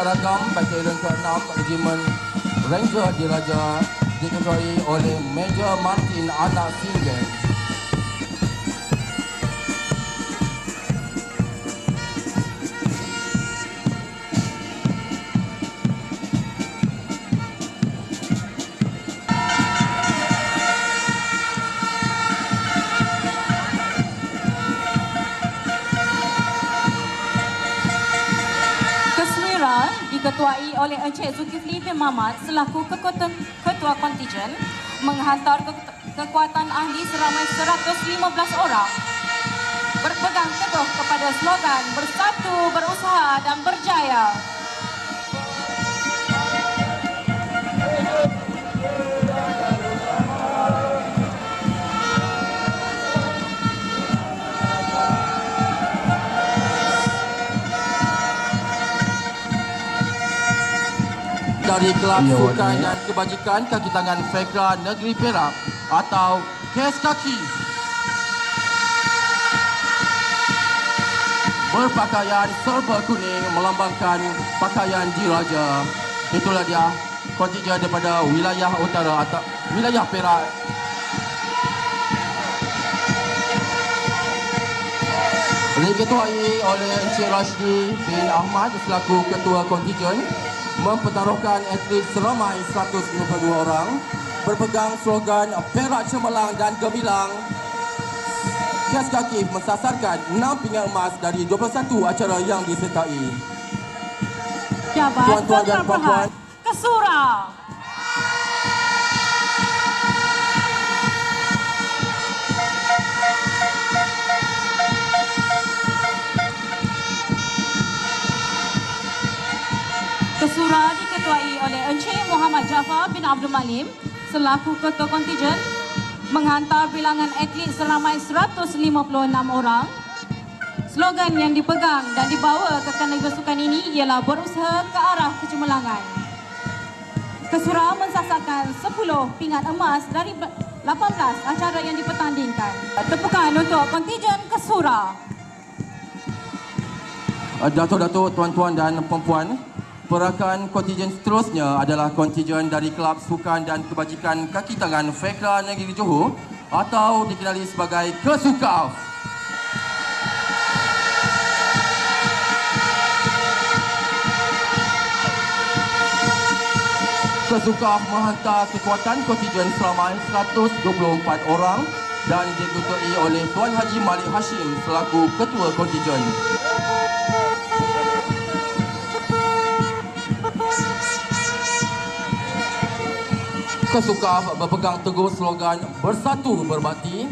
Ragam Batalion ke-6 Regimen Ranger Diraja diketuai oleh Major Martin Anak Singen. Oleh Encik Zulkifli bin Mamat selaku ketua kontijen menghantar ke, kekuatan ahli seramai 115 orang berpegang teguh kepada slogan bersatu, berusaha dan berjaya. Dari Kelab Ya, Sukan dan Kebajikan Kaki Tangan Fekra Negeri Perak atau KES Kaki. Berpakaian serba kuning melambangkan pakaian diraja. Itulah dia kontingen daripada wilayah utara atau wilayah Perak Diketuai oleh Encik Rashidi bin Ahmad selaku Ketua Kontijen mempertaruhkan atlet seramai 152 orang berpegang slogan Perak Cemerlang dan Gemilang. Kes kaki mensasarkan 6 pinggan emas dari 21 acara yang disertai. Jabat Tuan-tuan dan puan-puan. Kesura. Kesura diketuai oleh Encik Muhammad Jaafar bin Abdul Malim selaku ketua kontijen menghantar bilangan atlet seramai 156 orang Slogan yang dipegang dan dibawa ke kanal bersukan ini ialah berusaha ke arah kecemerlangan. Kesura mensasarkan 10 pingat emas dari 18 acara yang dipertandingkan. Tepukan untuk kontijen Kesura. Datuk-datuk, tuan-tuan dan perempuan, perakan kontijen seterusnya adalah kontijen dari Kelab Sukan dan Kebajikan Kaki Tangan Fekra Negeri Johor atau dikenali sebagai Kesukaf. Kesukaf menghantar kekuatan kontijen seramai 124 orang dan diketuai oleh Tuan Haji Malik Hashim selaku Ketua Kontijen. Kesukaf berpegang teguh slogan Bersatu Berbakti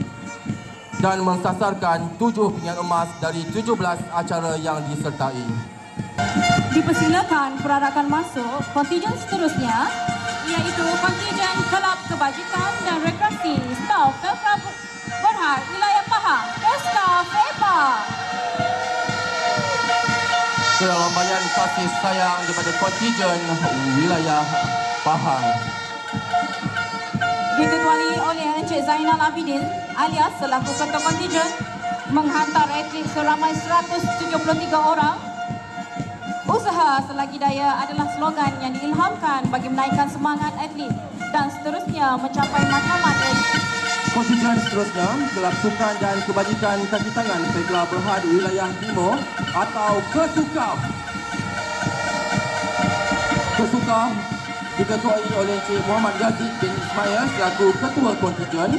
dan mensasarkan tujuh pingat emas dari 17 acara yang disertai. Dipersilakan perarakan masuk kontijen seterusnya iaitu kontijen Kelab Kebajikan dan Rekreasi Staf Felka Berhad Wilayah Pahang Eska FEPA. Kelambaian kasih sayang daripada kontijen wilayah Pahang. Diketuai oleh Encik Zainal Abidin alias selaku ketua kontijen menghantar atlet seramai 173 orang. Usaha selagi daya adalah slogan yang diilhamkan bagi menaikkan semangat atlet dan seterusnya mencapai matlamat. Kontijen seterusnya, Kelab Sukan dan Kebajikan Kaki Tangan Fekla Berhad Wilayah Timur atau Kesukaf. Kesukaf diketuai oleh Encik Muhammad Ghazid bin Ismail selaku Ketua Kontijen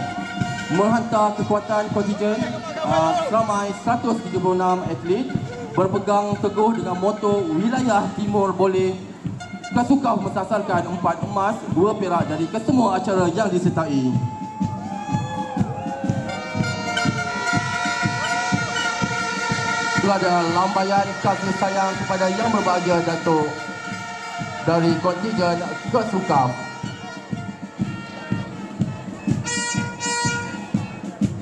menghantar kekuatan kontijen uh, seramai 136 atlet berpegang teguh dengan moto Wilayah Timur Boleh Kesukaf mensasarkan 4 emas, 2 perak dari kesemua acara yang disertai. Itulah adalah lambaian kasih sayang kepada yang berbahagia Datuk dari kontijen Kesukaf.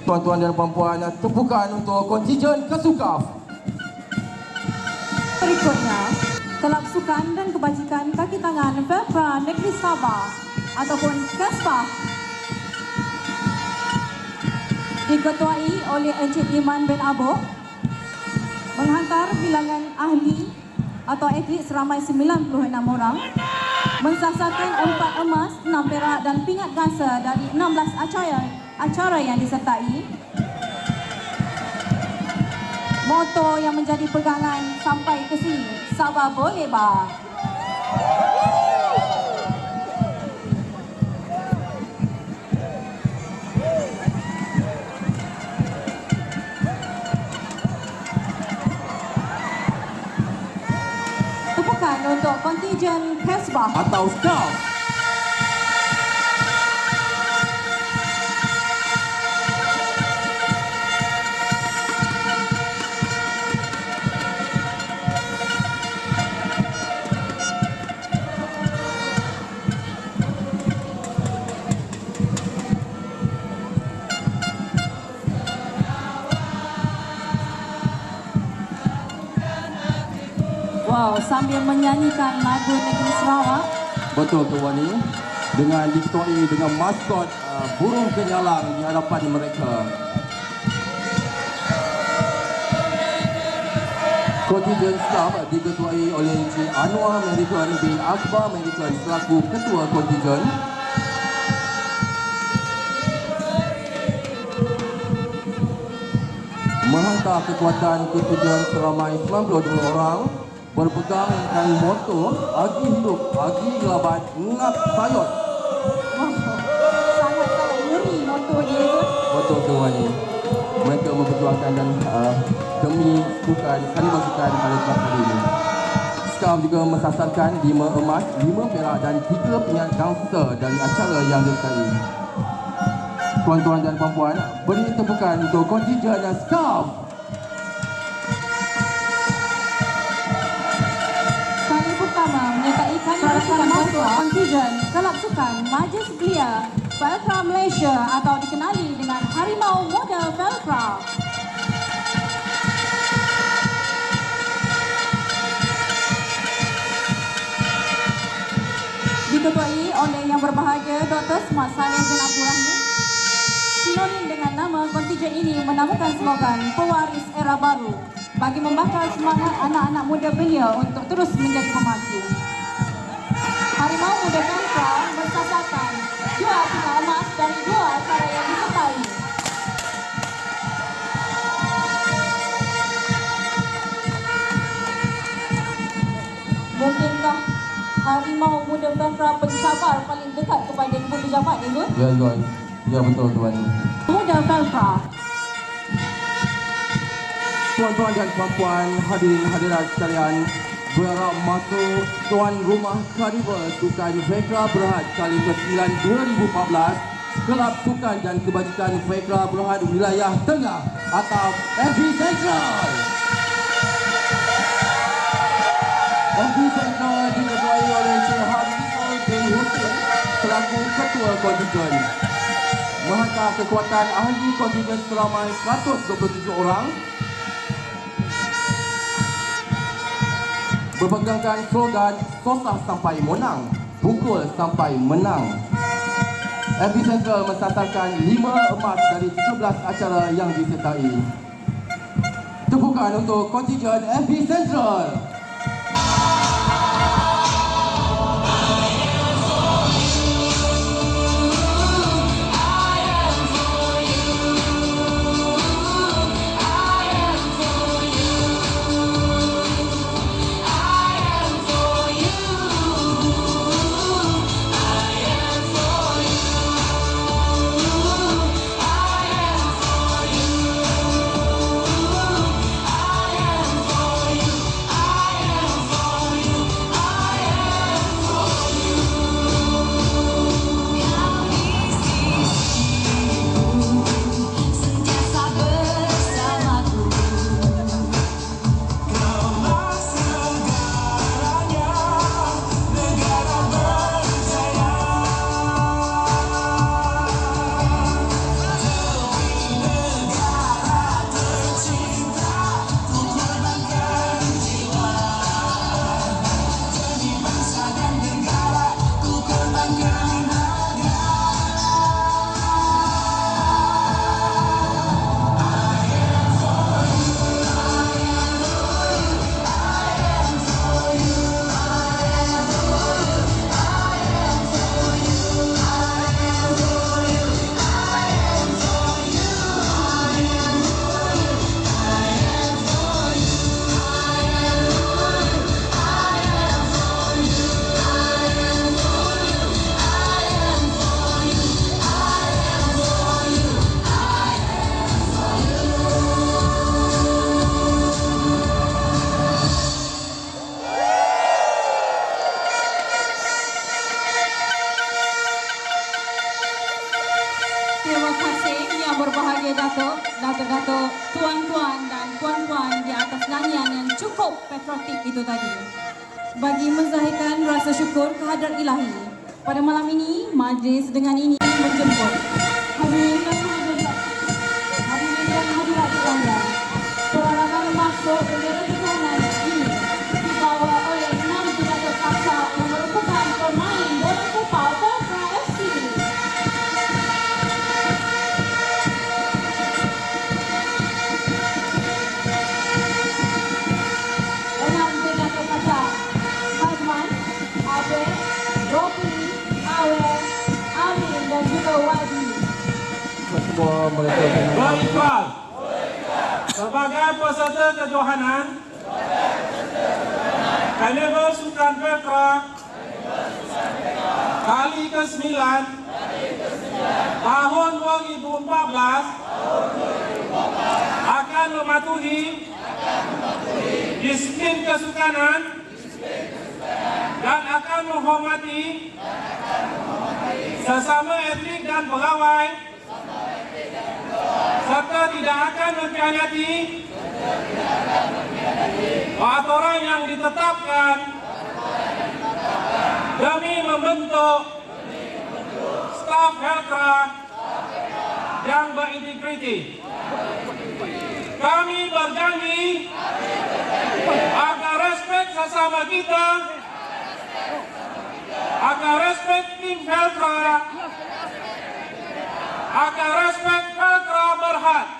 Tuan-tuan dan puan-puan, tepukan untuk kontijen Kesukaf. Berikutnya, Kelab Sukan dan Kebajikan Kaki Tangan Felpra Negeri Sabah ataupun KESPA diketuai oleh Encik Iman bin Abo menghantar bilangan ahli atau atlet seramai 96 orang mensasarkan 4 emas, 6 perak dan pingat gasa dari 16 acara acara yang disertai. Moto yang menjadi pegangan sampai ke sini, sabar boleh bah. Tepukan untuk kontijen Casbah. atau scout. Sambil menyanyikan lagu negeri Sarawak. Betul tu Wani. Dengan diketuai dengan maskot uh, burung kenyalang di hadapan mereka. Kontijen staff diketuai oleh Encik Anwar American bin Akbar American selaku ketua kontijen. Menghantar kekuatan ketujuan seramai 92 orang berpegang dengan moto Agi hidup, Agi labat, ngap sayot. Wow, sangat-sangat ngeri moto dia tu. Betul tu Wani. Mereka memperjuangkan dan uh, demi sukan kali basukan pada kelab kali ini. Skam juga mensasarkan 5 emas, 5 perak dan 3 pingat gangster dari acara yang disertai. Tuan-tuan dan puan-puan, beri tepukan untuk kontijen dan Skam. Kontijen Kelab Sukan Majlis Belia Velcro Malaysia atau dikenali dengan Harimau Muda Velcro. Diketuai oleh yang berbahagia Dr. Smart Salim bin Abdul Rahim. Sinonim dengan nama kontijen ini menamakan slogan Pewaris Era Baru bagi membakar semangat anak-anak muda belia untuk terus menjadi pemacu. Harimau Muda Kantra mensasarkan dua tiga emas dari dua acara yang disertai. Mungkinkah Harimau Muda Kantra pencabar paling dekat kepada Ibu Pejabat itu? Ya, ya, ya betul tu Wani. Muda Velcro. Tuan-tuan dan puan-puan, hadirin hadirat sekalian, berharap masuk tuan rumah Karibal Sukan Vekra Berhad kali ke-9 2014 Kelab Sukan dan Kebajikan Vekra Berhad Wilayah Tengah atau FB Central. FB Central diketuai oleh Syed Habibul bin Hussein selaku Ketua Kontijen. Menghantar kekuatan ahli kontijen seramai 127 orang berpegangkan slogan Sosah sampai menang, pukul sampai menang. FB Central mensasarkan 5 emas dari 17 acara yang disertai. Tepukan untuk kontijen FB Central. Cukup patriotik itu tadi. Bagi menzahirkan rasa syukur kehadrat ilahi, pada malam ini, majlis dengan ini menjemput hadirin Semua mereka dengan Berikhlas Sebagai peserta kejohanan Kaliber Sultan Petra Kali ke-9 Tahun 2014 Akan mematuhi Disiplin kesukanan Dan akan menghormati Sesama etnik dan pegawai serta tidak akan mengkhianati peraturan yang ditetapkan demi membentuk staf Heltra yang berintegriti. Kami berjanji agar respek sesama kita, agar respek tim Heltra, agar respek Heltra berhad.